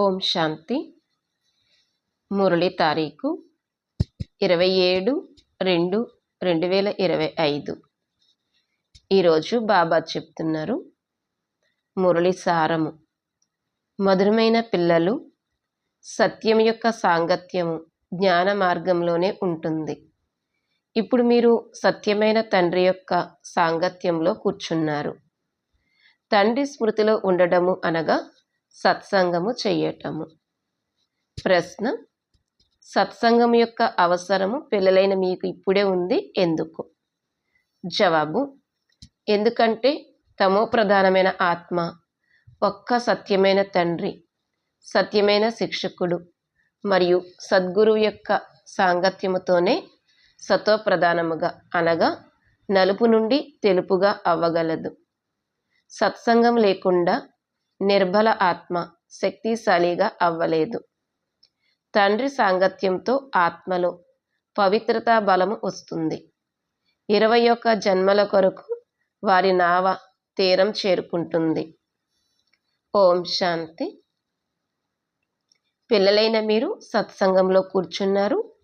ఓం శాంతి. మురళి తారీఖు ఇరవై ఏడు రెండు రెండు వేల ఇరవై ఐదు. ఈరోజు బాబా చెప్తున్నారు మురళి సారము మధురమైన పిల్లలు సత్యం యొక్క సాంగత్యము జ్ఞాన మార్గంలోనే ఉంటుంది. ఇప్పుడు మీరు సత్యమైన తండ్రి యొక్క సాంగత్యంలో కూర్చున్నారు. తండ్రి స్మృతిలో ఉండడము అనగా సత్సంగము చేయటము ప్రశ్న సత్సంగం యొక్క అవసరము పిల్లలైన మీకు ఇప్పుడే ఉంది ఎందుకు? జవాబు ఎందుకంటే తమో ప్రధానమైన ఆత్మ ఒక్క సత్యమైన తండ్రి సత్యమైన శిక్షకుడు మరియు సద్గురువు యొక్క సాంగత్యముతోనే సతోప్రధానముగా అనగా నలుపు నుండి తెలుపుగా అవ్వగలదు. సత్సంగం లేకుండా నిర్బల ఆత్మ శక్తిశాలిగా అవ్వలేదు. తండ్రి సాంగత్యంతో ఆత్మలో పవిత్రతా బలము వస్తుంది. ఇరవై ఒక్క జన్మల కొరకు వారి నావ తీరం చేరుకుంటుంది. ఓం శాంతి. పిల్లలైన మీరు సత్సంగంలో కూర్చున్నారు.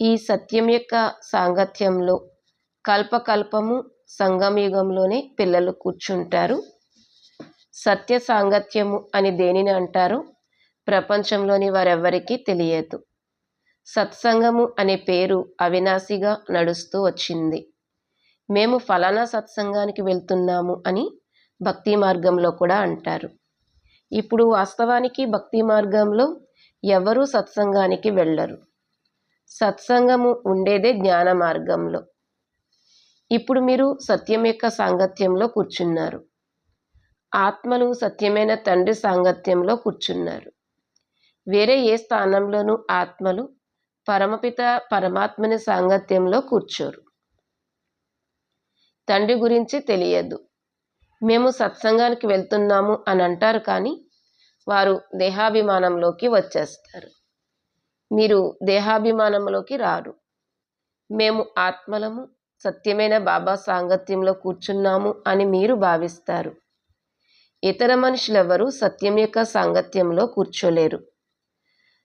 ఈ సత్యం యొక్క సాంగత్యంలో కల్పకల్పము సంగమయుగంలోనే పిల్లలు కూర్చుంటారు. సత్య సాంగత్యము అని దేనిని అంటారు? ప్రపంచంలోని వారెవ్వరికీ తెలియదు. సత్సంగము అనే పేరు అవినాశిగా నడుస్తూ వచ్చింది. మేము ఫలానా సత్సంగానికి వెళ్తున్నాము అని భక్తి మార్గంలో కూడా అంటారు. ఇప్పుడు వాస్తవానికి భక్తి మార్గంలో ఎవరూ సత్సంగానికి వెళ్ళరు. సత్సంగము ఉండేదే జ్ఞాన మార్గంలో. ఇప్పుడు మీరు సత్యం యొక్క సాంగత్యంలో కూర్చున్నారు. ఆత్మలు సత్యమైన తండ్రి సాంగత్యంలో కూర్చున్నారు. వేరే ఏ స్థానంలోనూ ఆత్మలు పరమపిత పరమాత్మని సాంగత్యంలో కూర్చోరు. తండ్రి గురించి తెలియదు. మేము సత్సంగానికి వెళ్తున్నాము అని అంటారు కానీ వారు దేహాభిమానంలోకి వచ్చేస్తారు. మీరు దేహాభిమానంలోకి రారు. మేము ఆత్మలము సత్యమైన బాబా సాంగత్యంలో కూర్చున్నాము అని మీరు భావిస్తారు. ఇతర మనుషులెవరూ సత్యం యొక్క సాంగత్యంలో కూర్చోలేరు.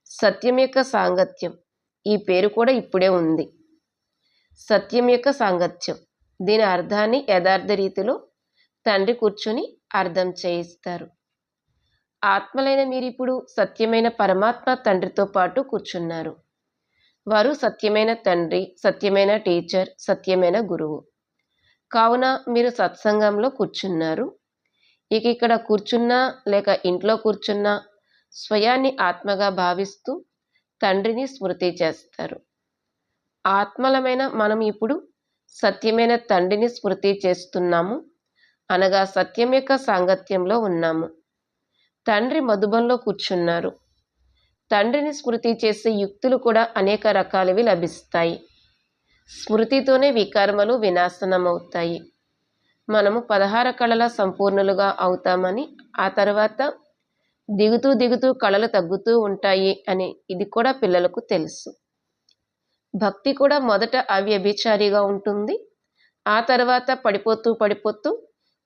సత్యం యొక్క సాంగత్యం ఈ పేరు కూడా ఇప్పుడే ఉంది. సత్యం యొక్క సాంగత్యం దీని అర్థాన్ని యథార్థ రీతిలో తండ్రి కూర్చొని అర్థం చేయిస్తారు. ఆత్మలైన మీరు ఇప్పుడు సత్యమైన పరమాత్మ తండ్రితో పాటు కూర్చున్నారు. వారు సత్యమైన తండ్రి సత్యమైన టీచర్ సత్యమైన గురువు. కావున మీరు సత్సంగంలో కూర్చున్నారు. ఇక ఇక్కడ కూర్చున్నా లేక ఇంట్లో కూర్చున్నా స్వయాన్ని ఆత్మగా భావిస్తూ తండ్రిని స్మృతి చేస్తారు. ఆత్మలమైన మనం ఇప్పుడు సత్యమైన తండ్రిని స్మృతి చేస్తున్నాము అనగా సత్యం యొక్క సాంగత్యంలో ఉన్నాము. తండ్రి మధుబంలో కూర్చున్నారు. తండ్రిని స్మృతి చేసే యుక్తులు కూడా అనేక రకాలవి లభిస్తాయి. స్మృతితోనే వికర్మలు వినాశనమవుతాయి. మనము పదహార కళల సంపూర్ణులుగా అవుతామని ఆ తర్వాత దిగుతూ దిగుతూ కళలు తగ్గుతూ ఉంటాయి అని ఇది కూడా పిల్లలకు తెలుసు. భక్తి కూడా మొదట అవ్యభిచారిగా ఉంటుంది. ఆ తర్వాత పడిపోతూ పడిపోతూ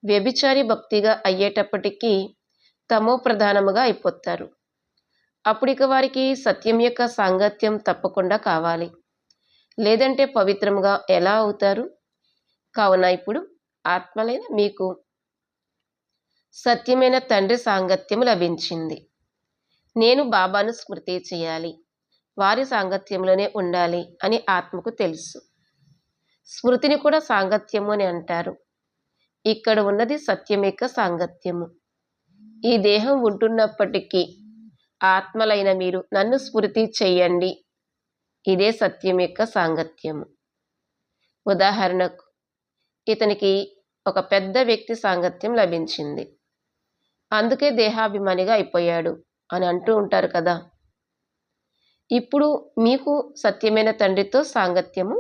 వ్యభిచారి భక్తిగా అయ్యేటప్పటికీ తమో ప్రధానముగా అయిపోతారు. అప్పుడిక వారికి సత్యం యొక్క సాంగత్యం తప్పకుండా కావాలి. లేదంటే పవిత్రముగా ఎలా అవుతారు? కావున ఇప్పుడు ఆత్మలైన మీకు సత్యమైన తండ్రి సాంగత్యం లభించింది. నేను బాబాను స్మృతి చేయాలి. వారి సాంగత్యంలోనే ఉండాలి అని ఆత్మకు తెలుసు. స్మృతిని కూడా సాంగత్యము అని అంటారు. ఇక్కడ ఉన్నది సత్యం యొక్క సాంగత్యము. ఈ దేహం ఉంటున్నప్పటికీ ఆత్మలైన మీరు నన్ను స్మృతి చెయ్యండి ఇదే సత్యం యొక్క సాంగత్యము. ఉదాహరణకు ఇతనికి ఒక పెద్ద వ్యక్తి సాంగత్యం లభించింది. అందుకే దేహాభిమానిగా అయిపోయాడు అని అంటూ ఉంటారు కదా. ఇప్పుడు మీకు సత్యమైన తండ్రితో సాంగత్యము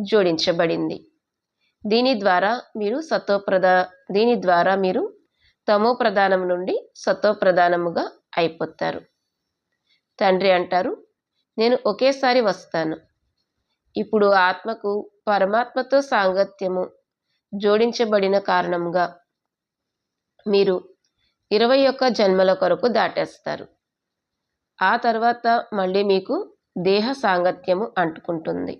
జోడించబడింది. దీని ద్వారా మీరు సతోప్రదా దీని ద్వారా మీరు తమో ప్రధానం నుండి సతోప్రధానముగా అయిపోతారు. తండ్రి అంటారు నేను ఒకేసారి వస్తాను. ఇప్పుడు ఆత్మకు పరమాత్మతో సాంగత్యము జోడించబడిన కారణంగా మీరు ఇరవై ఒక్క జన్మల కొరకు దాటేస్తారు. ఆ తర్వాత మళ్ళీ మీకు దేహ సాంగత్యము అంటుకుంటుంది.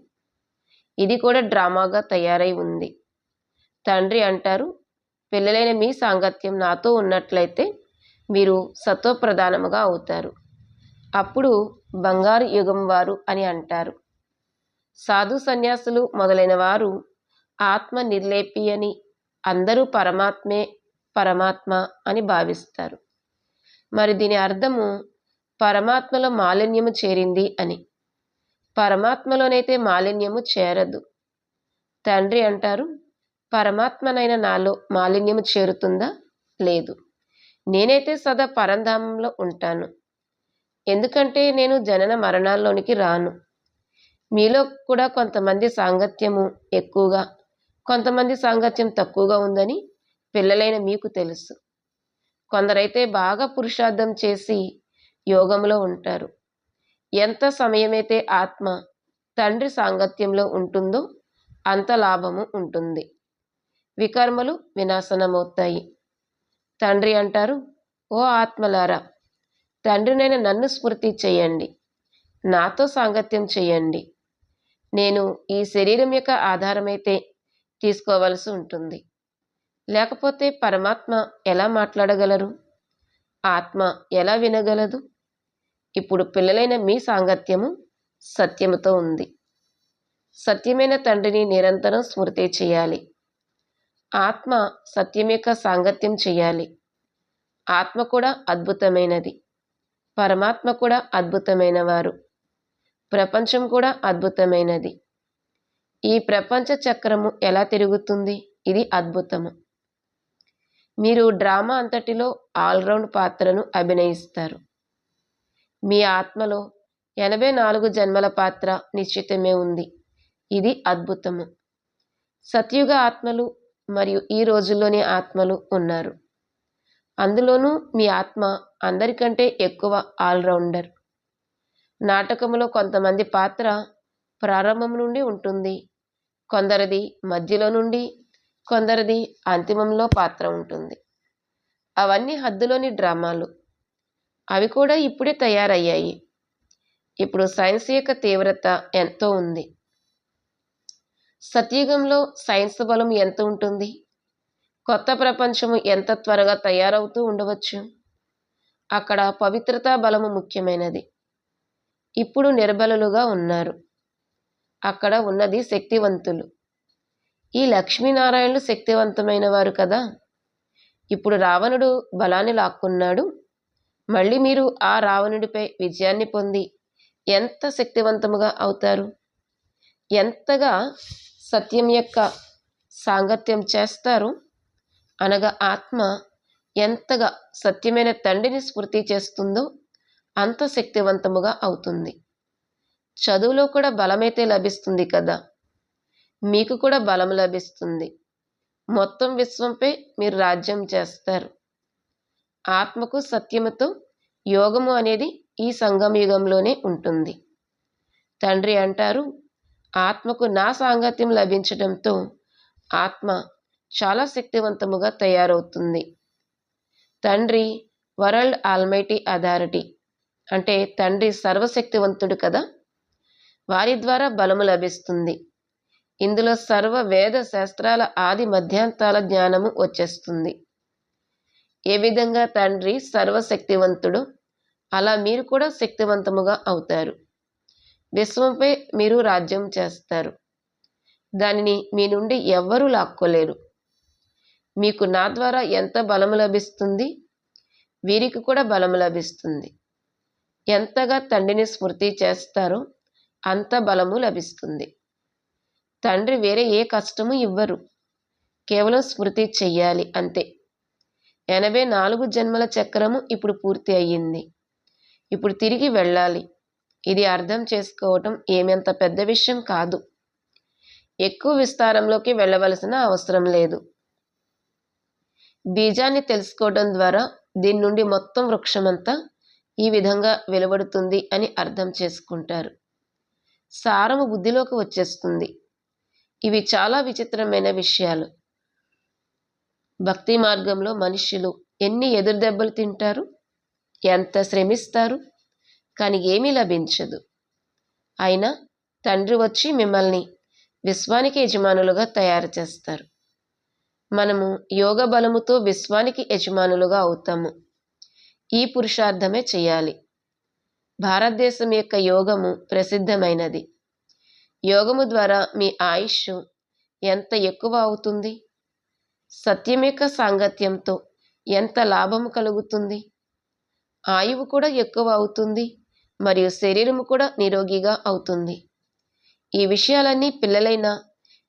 ఇది కూడా డ్రామాగా తయారై ఉంది. తండ్రి అంటారు పిల్లలైన మీ సాంగత్యం నాతో ఉన్నట్లయితే మీరు సత్వప్రధానముగా అవుతారు. అప్పుడు బంగారు యుగం వారు అని అంటారు. సాధు సన్యాసులు మొదలైన వారు ఆత్మ నిర్లేపి అని అందరూ పరమాత్మే పరమాత్మ అని భావిస్తారు. మరి దీని అర్థము పరమాత్మలో మాలిన్యము చేరింది అని. పరమాత్మలోనైతే మాలిన్యము చేరదు. తండ్రి అంటారు పరమాత్మనైన నాలో మాలిన్యము చేరుతుందా? లేదు. నేనైతే సదా పరంధామంలో ఉంటాను. ఎందుకంటే నేను జనన మరణాల్లోనికి రాను. మీలో కూడా కొంతమంది సాంగత్యము ఎక్కువగా కొంతమంది సాంగత్యం తక్కువగా ఉందని పిల్లలైన మీకు తెలుసు. కొందరైతే బాగా పురుషార్థం చేసి యోగంలో ఉంటారు. ఎంత సమయమైతే ఆత్మ తండ్రి సాంగత్యంలో ఉంటుందో అంత లాభము ఉంటుంది. వికర్మలు వినాశనమవుతాయి. తండ్రి అంటారు ఓ ఆత్మలారా తండ్రినైన నన్ను స్మృతి చేయండి. నాతో సాంగత్యం చేయండి. నేను ఈ శరీరం యొక్క ఆధారమైతే తీసుకోవలసి ఉంటుంది. లేకపోతే పరమాత్మ ఎలా మాట్లాడగలరు? ఆత్మ ఎలా వినగలదు? ఇప్పుడు పిల్లలైన మీ సాంగత్యము సత్యముతో ఉంది. సత్యమైన తండ్రిని నిరంతరం స్మృతి చేయాలి. ఆత్మ సత్యం యొక్క సాంగత్యం చేయాలి. ఆత్మ కూడా అద్భుతమైనది. పరమాత్మ కూడా అద్భుతమైన వారు ప్రపంచం కూడా అద్భుతమైనది. ఈ ప్రపంచ చక్రము ఎలా తిరుగుతుంది? ఇది అద్భుతము. మీరు డ్రామా అంతటిలో ఆల్రౌండ్ పాత్రను అభినయిస్తారు. మీ ఆత్మలో ఎనభై నాలుగు జన్మల పాత్ర నిశ్చితమే ఉంది. ఇది అద్భుతము. సత్యుగ ఆత్మలు మరియు ఈ రోజుల్లోని ఆత్మలు ఉన్నారు. అందులోనూ మీ ఆత్మ అందరికంటే ఎక్కువ ఆల్రౌండర్. నాటకంలో కొంతమంది పాత్ర ప్రారంభం నుండి ఉంటుంది. కొందరిది మధ్యలో నుండి కొందరిది అంతిమంలో పాత్ర ఉంటుంది. అవన్నీ హద్దులోని డ్రామాలు. అవి కూడా ఇప్పుడే తయారయ్యాయి. ఇప్పుడు సైన్స్ యొక్క తీవ్రత ఎంతో ఉంది. సత్యుగంలో సైన్స్ బలం ఎంత ఉంటుంది? కొత్త ప్రపంచము ఎంత త్వరగా తయారవుతూ ఉండవచ్చు? అక్కడ పవిత్రతా బలము ముఖ్యమైనది. ఇప్పుడు నిర్బలులుగా ఉన్నారు. అక్కడ ఉన్నది శక్తివంతులు. ఈ లక్ష్మీనారాయణులు శక్తివంతమైన వారు కదా? ఇప్పుడు రావణుడు బలాన్ని లాక్కున్నాడు. మళ్ళీ మీరు ఆ రావణుడిపై విజయాన్ని పొంది ఎంత శక్తివంతముగా అవుతారు? ఎంతగా సత్యం యొక్క సాంగత్యం చేస్తారు? అనగా ఆత్మ ఎంతగా సత్యమైన తండ్రిని స్ఫూర్తి చేస్తుందో అంత శక్తివంతముగా అవుతుంది. చదువులో కూడా బలమైతే లభిస్తుంది కదా. మీకు కూడా బలం లభిస్తుంది. మొత్తం విశ్వంపై మీరు రాజ్యం చేస్తారు. ఆత్మకు సత్యముతో యోగము అనేది ఈ సంగమయుగంలోనే ఉంటుంది. తండ్రి అంటారు ఆత్మకు నా సాంగత్యం లభించడంతో ఆత్మ చాలా శక్తివంతముగా తయారవుతుంది. తండ్రి వరల్డ్ ఆల్మైటీ అథారిటీ అంటే తండ్రి సర్వశక్తివంతుడు కదా. వారి ద్వారా బలము లభిస్తుంది. ఇందులో సర్వ వేద శాస్త్రాల ఆది మధ్యాంతాల జ్ఞానము వచ్చేస్తుంది. ఏ విధంగా తండ్రి సర్వశక్తివంతుడు అలా మీరు కూడా శక్తివంతముగా అవుతారు. విశ్వంపై మీరు రాజ్యం చేస్తారు. దానిని మీ నుండి ఎవ్వరూ లాక్కోలేరు. మీకు నా ద్వారా ఎంత బలము లభిస్తుంది? వీరికి కూడా బలము లభిస్తుంది. ఎంతగా తండ్రిని స్మృతి చేస్తారో అంత బలము లభిస్తుంది. తండ్రి వేరే ఏ కష్టము ఇవ్వరు. కేవలం స్మృతి చెయ్యాలి అంతే. ఎనభై నాలుగు జన్మల చక్రము ఇప్పుడు పూర్తి అయ్యింది. ఇప్పుడు తిరిగి వెళ్ళాలి. ఇది అర్థం చేసుకోవటం ఏమంత పెద్ద విషయం కాదు. ఎక్కువ విస్తారంలోకి వెళ్ళవలసిన అవసరం లేదు. బీజాన్ని తెలుసుకోవడం ద్వారా దీని నుండి మొత్తం వృక్షమంతా ఈ విధంగా వెలువడుతుంది అని అర్థం చేసుకుంటారు. సారము బుద్ధిలోకి వచ్చేస్తుంది. ఇవి చాలా విచిత్రమైన విషయాలు. భక్తి మార్గంలో మనుష్యులు ఎన్ని ఎదురు దెబ్బలు తింటారు? ఎంత శ్రమిస్తారు? కానీ ఏమీ లభించదు. అయినా తండ్రి వచ్చి మిమ్మల్ని విశ్వానికి యజమానులుగా తయారు చేస్తారు. మనము యోగ బలముతో విశ్వానికి యజమానులుగా అవుతాము. ఈ పురుషార్థమే చేయాలి. భారతదేశం యొక్క యోగము ప్రసిద్ధమైనది. యోగము ద్వారా మీ ఆయుష్ ఎంత ఎక్కువ అవుతుంది? సత్యం యొక్క సాంగత్యంతో ఎంత లాభము కలుగుతుంది? ఆయువు కూడా ఎక్కువ అవుతుంది మరియు శరీరము కూడా నిరోగిగా అవుతుంది. ఈ విషయాలన్నీ పిల్లలైన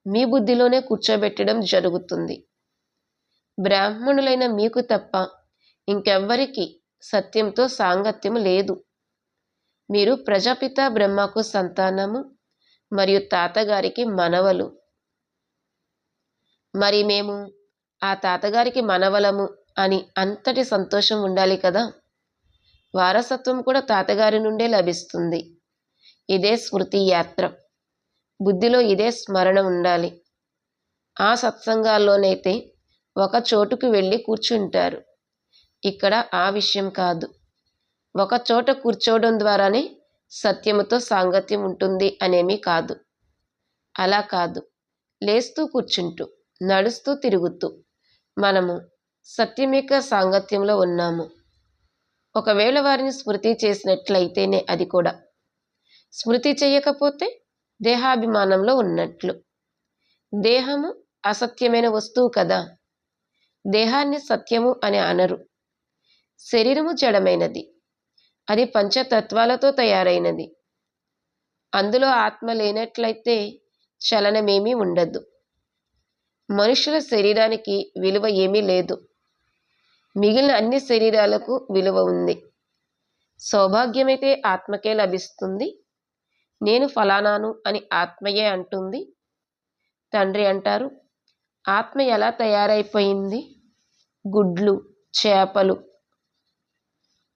మీ బుద్ధిలోనే కూర్చోబెట్టడం జరుగుతుంది. బ్రాహ్మణులైన మీకు తప్ప ఇంకెవ్వరికి సత్యంతో సాంగత్యం లేదు. మీరు ప్రజాపిత బ్రహ్మకు సంతానము మరియు తాతగారికి మనవలు. మరి మేము ఆ తాతగారికి మనవలము అని అంతటి సంతోషం ఉండాలి కదా? వారసత్వం కూడా తాతగారి నుండే లభిస్తుంది. ఇదే స్మృతి యాత్ర. బుద్ధిలో ఇదే స్మరణ ఉండాలి. ఆ సత్సంగాల్లోనైతే ఒక చోటుకు వెళ్ళి కూర్చుంటారు. ఇక్కడ ఆ విషయం కాదు. ఒక చోట కూర్చోవడం ద్వారానే సత్యముతో సాంగత్యం ఉంటుంది అనేమీ కాదు. అలా కాదు. లేస్తూ కూర్చుంటూ నడుస్తూ తిరుగుతూ మనము సత్యమిక సాంగత్యంలో ఉన్నాము. ఒకవేళ వారిని స్మృతి చేసినట్లయితేనే అది కూడా. స్మృతి చేయకపోతే దేహాభిమానంలో ఉన్నట్లు. దేహము అసత్యమైన వస్తువు కదా. దేహాన్ని సత్యము అని అనరు. శరీరము జడమైనది అది పంచతత్వాలతో తయారైనది. అందులో ఆత్మ లేనట్లయితే చలనమేమీ ఉండదు. మనుషుల శరీరానికి విలువ ఏమీ లేదు. మిగిలిన అన్ని శరీరాలకు విలువ ఉంది. సౌభాగ్యమైతే ఆత్మకే లభిస్తుంది. నేను ఫలానాను అని ఆత్మయే అంటుంది. తండ్రి అంటారు ఆత్మ ఎలా తయారైపోయింది? గుడ్లు చేపలు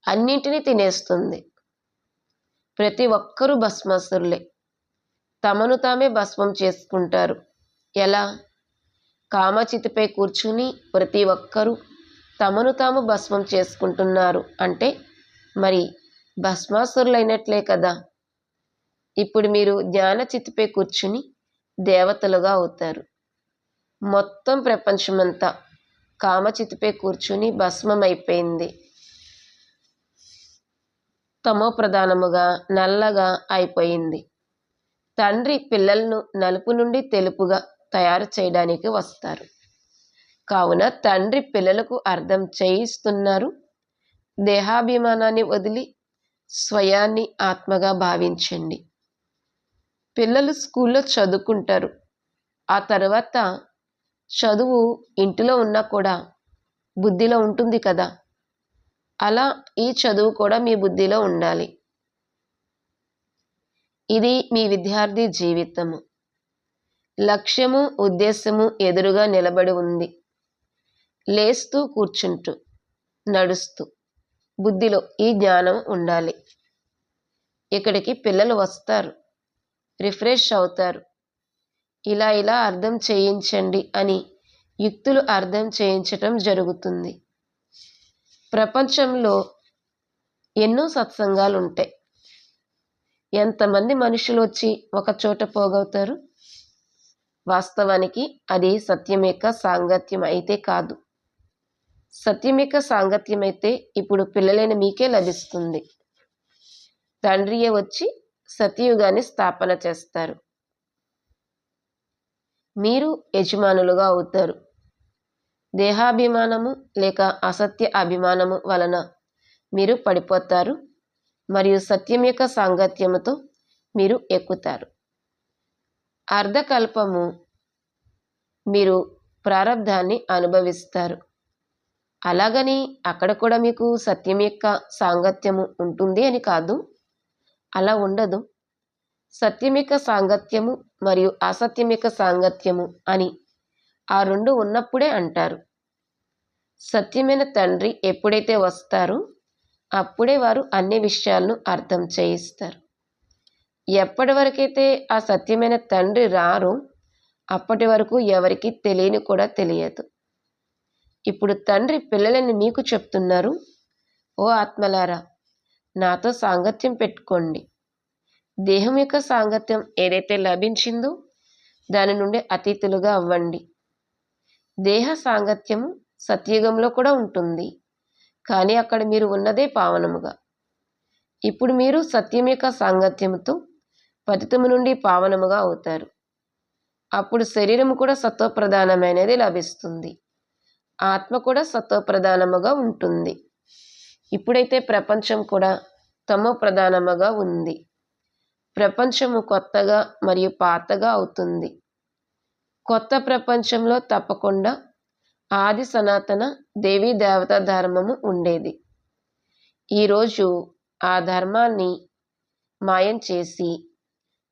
అన్నింటినీ తినేస్తుంది. ప్రతి ఒక్కరూ భస్మాసురులే. తమను తామే భస్మం చేసుకుంటారు. ఎలా? కామచితిపై కూర్చుని ప్రతి ఒక్కరూ తమను తాము భస్మం చేసుకుంటున్నారు అంటే మరి భస్మాసురులైనట్లే కదా? ఇప్పుడు మీరు జ్ఞానచితిపై కూర్చుని దేవతలుగా అవుతారు. మొత్తం ప్రపంచమంతా కామచితిపై కూర్చుని భస్మం అయిపోయింది తమో ప్రధానముగా నల్లగా అయిపోయింది. తండ్రి పిల్లలను నలుపు నుండి తెలుపుగా తయారు చేయడానికి వస్తారు. కావున తండ్రి పిల్లలకు అర్థం చేయిస్తున్నారు. దేహాభిమానాన్ని వదిలి స్వయాన్ని ఆత్మగా భావించండి. పిల్లలు స్కూల్లో చదువుకుంటారు. ఆ తర్వాత చదువు ఇంటిలో ఉన్నా కూడా బుద్ధిలో ఉంటుంది కదా. అలా ఈ చదువు కూడా మీ బుద్ధిలో ఉండాలి. ఇది మీ విద్యార్థి జీవితము. లక్ష్యము ఉద్దేశము ఎదురుగా నిలబడి ఉంది. లేస్తూ కూర్చుంటూ నడుస్తూ బుద్ధిలో ఈ జ్ఞానం ఉండాలి. ఇక్కడికి పిల్లలు వస్తారు. రిఫ్రెష్ అవుతారు. ఇలా ఇలా అర్థం చేయించండి అని యుక్తులు అర్థం చేయించటం జరుగుతుంది. ప్రపంచంలో ఎన్నో సత్సంగాలు ఉంటాయి ఎంతమంది మనుషులు వచ్చి ఒక చోట పోగవుతారు? వాస్తవానికి అది సత్యం యొక్క సాంగత్యం అయితే కాదు. సత్యం యొక్క సాంగత్యం అయితే ఇప్పుడు పిల్లలైన మీకే లభిస్తుంది. తండ్రియే వచ్చి సత్యయుగాన్ని స్థాపన చేస్తారు. మీరు యజమానులుగా అవుతారు. దేహాభిమానము లేక అసత్య అభిమానము వలన మీరు పడిపోతారు మరియు సత్యం యొక్క సాంగత్యముతో మీరు ఎక్కుతారు. అర్ధకల్పము మీరు ప్రారంధాన్ని అనుభవిస్తారు. అలాగని అక్కడ కూడా మీకు సత్యం యొక్క సాంగత్యము ఉంటుంది అని కాదు. అలా ఉండదు. సత్యం యొక్క సాంగత్యము మరియు అసత్యం యొక్క సాంగత్యము అని ఆ రెండు ఉన్నప్పుడే అంటారు. సత్యమైన తండ్రి ఎప్పుడైతే వస్తారో అప్పుడే వారు అన్ని విషయాలను అర్థం చేయిస్తారు. ఎప్పటి వరకైతే ఆ సత్యమైన తండ్రి రారో అప్పటి వరకు ఎవరికి తెలియని కూడా తెలియదు. ఇప్పుడు తండ్రి పిల్లలని మీకు చెప్తున్నారు ఓ ఆత్మలారా నాతో సాంగత్యం పెట్టుకోండి. దేహం యొక్క సాంగత్యం ఏదైతే లభించిందో దాని నుండి అతీతులుగా అవ్వండి. దేహ సాంగత్యము సత్యుగంలో కూడా ఉంటుంది. కానీ అక్కడ మీరు ఉన్నదే పావనముగా. ఇప్పుడు మీరు సత్యం యొక్క సాంగత్యముతో పతితము నుండి పావనముగా అవుతారు. అప్పుడు శరీరం కూడా సత్వప్రధానమైనది లభిస్తుంది. ఆత్మ కూడా సత్వప్రధానముగా ఉంటుంది. ఇప్పుడైతే ప్రపంచం కూడా తమో ప్రధానముగా ఉంది. ప్రపంచము కొత్తగా మరియు పాతగా అవుతుంది. కొత్త ప్రపంచంలో తప్పకుండా ఆది సనాతన దేవీ దేవత ధర్మము ఉండేది. ఈరోజు ఆ ధర్మాన్ని మాయం చేసి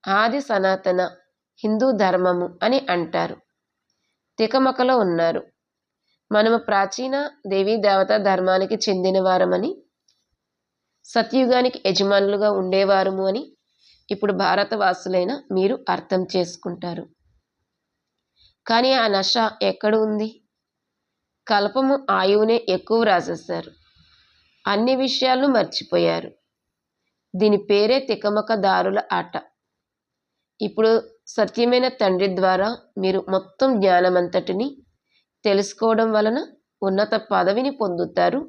ఆది సనాతన హిందూ ధర్మము అని అంటారు. తికమకలో ఉన్నారు. మనము ప్రాచీన దేవీ దేవత ధర్మానికి చెందిన వారమని సత్యుగానికి యజమానులుగా ఉండేవారము అని ఇప్పుడు భారతవాసులైన మీరు అర్థం చేసుకుంటారు. కానీ ఆ నష ఎక్కడ ఉంది కల్పము ఆయువునే ఎక్కువ రాసేశారు. అన్ని విషయాలు మర్చిపోయారు. దీని పేరే తికమక దారుల ఆట. ఇప్పుడు సత్యమైన తండ్రి ద్వారా మీరు మొత్తం జ్ఞానమంతటిని తెలుసుకోవడం వలన ఉన్నత పదవిని పొందుతారు.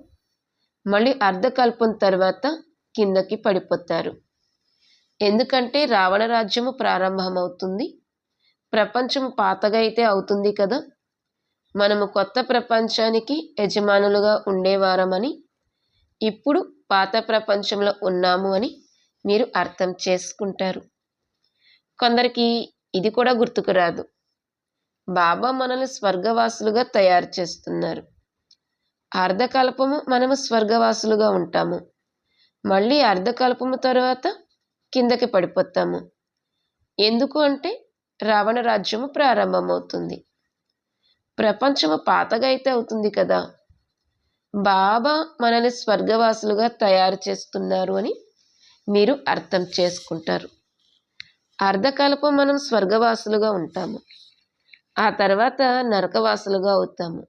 మళ్ళీ అర్ధకల్పం తర్వాత కిందకి పడిపోతారు. ఎందుకంటే రావణ రాజ్యము ప్రారంభమవుతుంది. ప్రపంచం పాతగా అయితే అవుతుంది కదా? మనము కొత్త ప్రపంచానికి యజమానులుగా ఉండేవారమని ఇప్పుడు పాత ప్రపంచంలో ఉన్నాము అని మీరు అర్థం చేసుకుంటారు. కొందరికి ఇది కూడా గుర్తుకు రాదు. బాబా మనల్ని స్వర్గవాసులుగా తయారు చేస్తున్నారు. అర్ధకల్పము మనము స్వర్గవాసులుగా ఉంటాము. మళ్ళీ అర్ధకల్పము తర్వాత కిందకి పడిపోతాము. ఎందుకు అంటే రావణ రాజ్యము ప్రారంభమవుతుంది. ప్రపంచము పాతగా అయితే అవుతుంది కదా? బాబా మనల్ని స్వర్గవాసులుగా తయారు చేస్తున్నారు అని మీరు అర్థం చేసుకుంటారు. అర్ధకాలపు మనం స్వర్గవాసులుగా ఉంటాము. ఆ తర్వాత నరకవాసులుగా అవుతాము.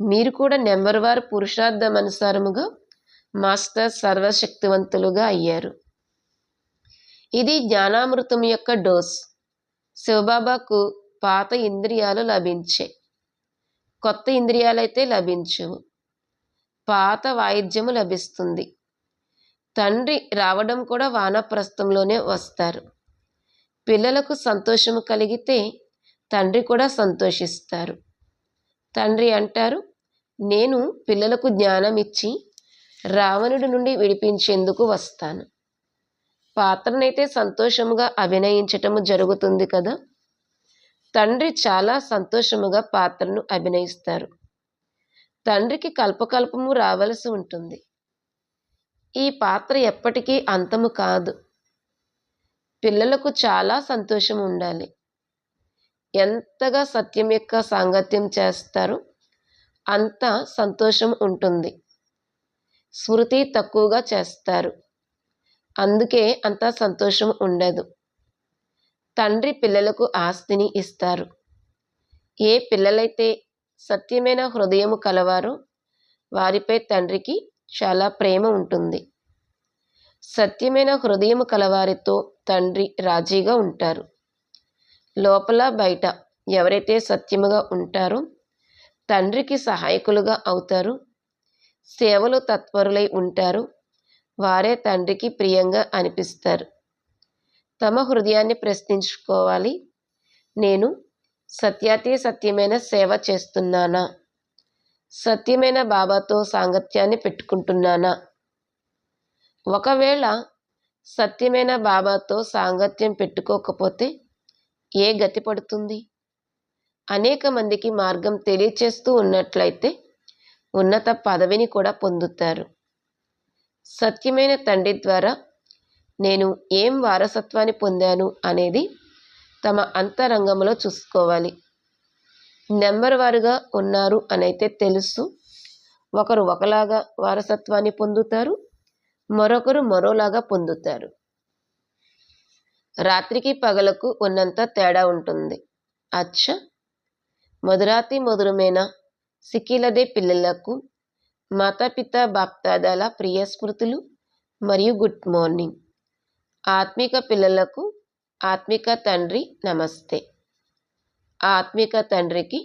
మీరు కూడా నెంబర్ వారు పురుషార్థం అనుసారముగా మాస్టర్ సర్వశక్తివంతులుగా అయ్యారు. ఇది జ్ఞానామృతం యొక్క డోస్. శివబాబాకు పాత ఇంద్రియాలు లభించే. కొత్త ఇంద్రియాలైతే లభించవు. పాత వాయిద్యము లభిస్తుంది. తండ్రి రావడం కూడా వానప్రస్థంలోనే వస్తారు. పిల్లలకు సంతోషము కలిగితే తండ్రి కూడా సంతోషిస్తారు. తండ్రి అంటారు నేను పిల్లలకు జ్ఞానం ఇచ్చి రావణుడి నుండి విడిపించేందుకు వస్తాను. పాత్రనైతే సంతోషముగా అభినయించటము జరుగుతుంది కదా? తండ్రి చాలా సంతోషముగా పాత్రను అభినయిస్తారు. తండ్రికి కల్పకల్పము రావలసి ఉంటుంది. ఈ పాత్ర ఎప్పటికీ అంతము కాదు. పిల్లలకు చాలా సంతోషం ఉండాలి. ఎంతగా సత్యం యొక్క సాంగత్యం చేస్తారో అంత సంతోషం ఉంటుంది. స్మృతి తక్కువగా చేస్తారు. అందుకే అంత సంతోషం ఉండదు. తండ్రి పిల్లలకు ఆస్తిని ఇస్తారు. ఏ పిల్లలైతే సత్యమైన హృదయము కలవారో వారిపై తండ్రికి చాలా ప్రేమ ఉంటుంది. సత్యమైన హృదయము కలవారితో తండ్రి రాజీగా ఉంటారు. లోపల బయట ఎవరైతే సత్యముగా ఉంటారో తండ్రికి సహాయకులుగా అవుతారు. సేవలు తత్పరులై ఉంటారు. వారే తండ్రికి ప్రియంగా అనిపిస్తారు. తమ హృదయాన్ని ప్రశ్నించుకోవాలి. నేను సత్యాతి సత్యమైన సేవ చేస్తున్నానా? సత్యమైన బాబాతో సాంగత్యాన్ని పెట్టుకుంటున్నానా? ఒకవేళ సత్యమైన బాబాతో సాంగత్యం పెట్టుకోకపోతే ఏ గతి పడుతుంది? అనేక మందికి మార్గం తెలియచేస్తూ ఉన్నట్లయితే ఉన్నత పదవిని కూడా పొందుతారు. సత్యమైన తండ్రి ద్వారా నేను ఏం వారసత్వాన్ని పొందాను అనేది తమ అంతరంగంలో చూసుకోవాలి. నెంబర్ వారుగా ఉన్నారు అనైతే తెలుసు. ఒకరు ఒకలాగా వారసత్వాన్ని పొందుతారు. మరొకరు మరోలాగా పొందుతారు. రాత్రికి పగలకు ఉన్నంత తేడా ఉంటుంది. అచ్చ! మధురాతి మధురమైన? సిక్కిలదే పిల్లలకు మాతాపిత బాప్తాదాల ప్రియ స్మృతులు మరియు గుడ్ మార్నింగ్. ఆత్మిక పిల్లలకు ఆత్మిక తండ్రి నమస్తే. ఆత్మిక తండ్రికి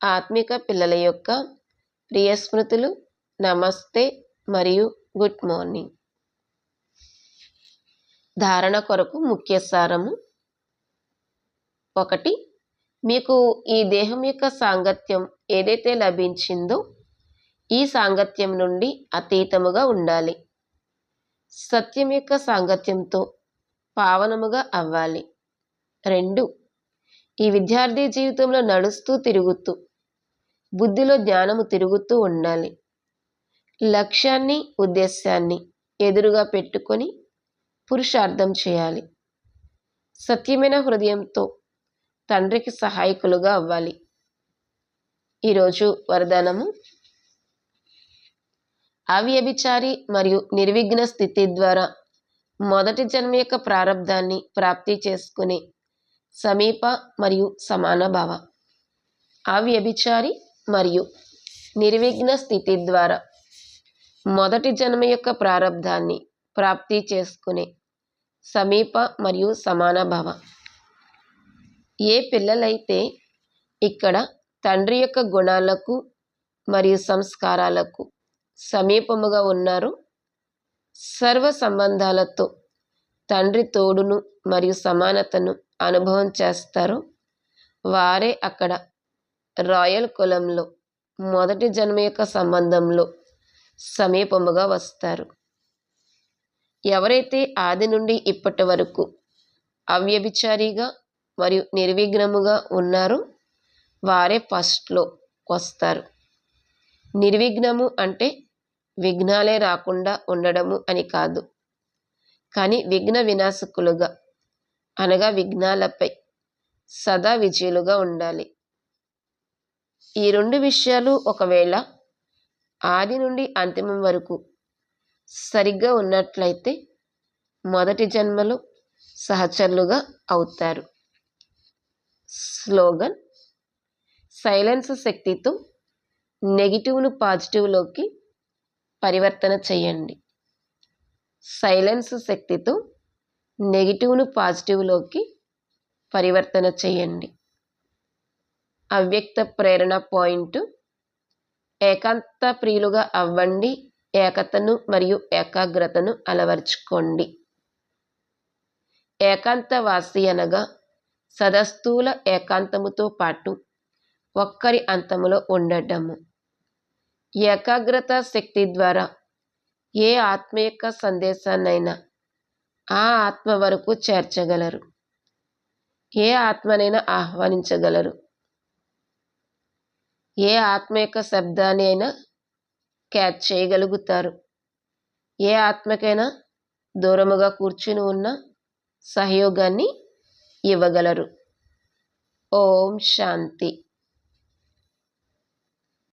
ఆత్మిక పిల్లల యొక్క ప్రియ స్మృతులు నమస్తే మరియు గుడ్ మార్నింగ్. ధారణ కొరకు ముఖ్య సారము ఒకటి మీకు ఈ దేహం యొక్క సాంగత్యం ఏదైతే లభించిందో ఈ సాంగత్యం నుండి అతీతముగా ఉండాలి. సత్యం యొక్క సాంగత్యంతో పావనముగా అవ్వాలి. రెండు ఈ విద్యార్థి జీవితంలో నడుస్తూ తిరుగుతూ బుద్ధిలో జ్ఞానము తిరుగుతూ ఉండాలి. లక్ష్యాన్ని ఉద్దేశాన్ని ఎదురుగా పెట్టుకొని పురుషార్థం చేయాలి. సత్యమైన హృదయంతో తండ్రికి సహాయకులుగా అవ్వాలి. ఈరోజు వరదానము అవ్యభిచారి మరియు నిర్విఘ్న స్థితి ద్వారా మొదటి జన్మ యొక్క ప్రారంధాన్ని ప్రాప్తి చేసుకునే సమీప మరియు సమాన భావ. అవ్యభిచారి మరియు నిర్విఘ్న స్థితి ద్వారా మొదటి జన్మ యొక్క ప్రారంధాన్ని ప్రాప్తి చేసుకునే సమీప మరియు సమాన భావ. ఏ పిల్లలైతే ఇక్కడ తండ్రి యొక్క గుణాలకు మరియు సంస్కారాలకు సమీపముగా ఉన్నారు. సర్వ సంబంధాలతో తండ్రి తోడును మరియు సమానతను అనుభవం చేస్తారు. వారే అక్కడ రాయల్ కులంలో మొదటి జన్మ యొక్క సంబంధంలో సమీపముగా వస్తారు. ఎవరైతే ఆది నుండి ఇప్పటి వరకు అవ్యభిచారిగా మరియు నిర్విఘ్నముగా ఉన్నారో వారే ఫస్ట్లో వస్తారు. నిర్విఘ్నము అంటే విఘ్నాలే రాకుండా ఉండడము అని కాదు. కానీ విఘ్న వినాశకులుగా అనగా విఘ్నాలపై సదా విజయులుగా ఉండాలి. ఈ రెండు విషయాలు ఒకవేళ ఆది నుండి అంతిమం వరకు సరిగ్గా ఉన్నట్లయితే మొదటి జన్మలో సహచరులుగా అవుతారు. స్లోగన్ సైలెన్స్ శక్తితో నెగిటివ్ను పాజిటివ్లోకి పరివర్తన చేయండి. సైలెన్స్ శక్తితో నెగిటివ్ను పాజిటివ్లోకి పరివర్తన చేయండి. అవ్యక్త ప్రేరణ పాయింట్. ఏకాంత ప్రియులుగా అవ్వండి. ఏకతను మరియు ఏకాగ్రతను అలవర్చుకోండి. ఏకాంతవాసి అనగా సదస్థూల ఏకాంతముతో పాటు ఒక్కరి అంతములో ఉండటము. ఏకాగ్రత శక్తి ద్వారా ఏ ఆత్మ యొక్క సందేశాన్నైనా ఆ ఆత్మ వరకు చేర్చగలరు. ఏ ఆత్మనైనా ఆహ్వానించగలరు. ఏ ఆత్మ యొక్క శబ్దాన్ని అయినా క్యాచ్ చేయగలుగుతారు. ఏ ఆత్మకైనా దూరముగా కూర్చుని ఉన్న సహయోగాన్ని ఇవ్వగలరు. ఓం శాంతి.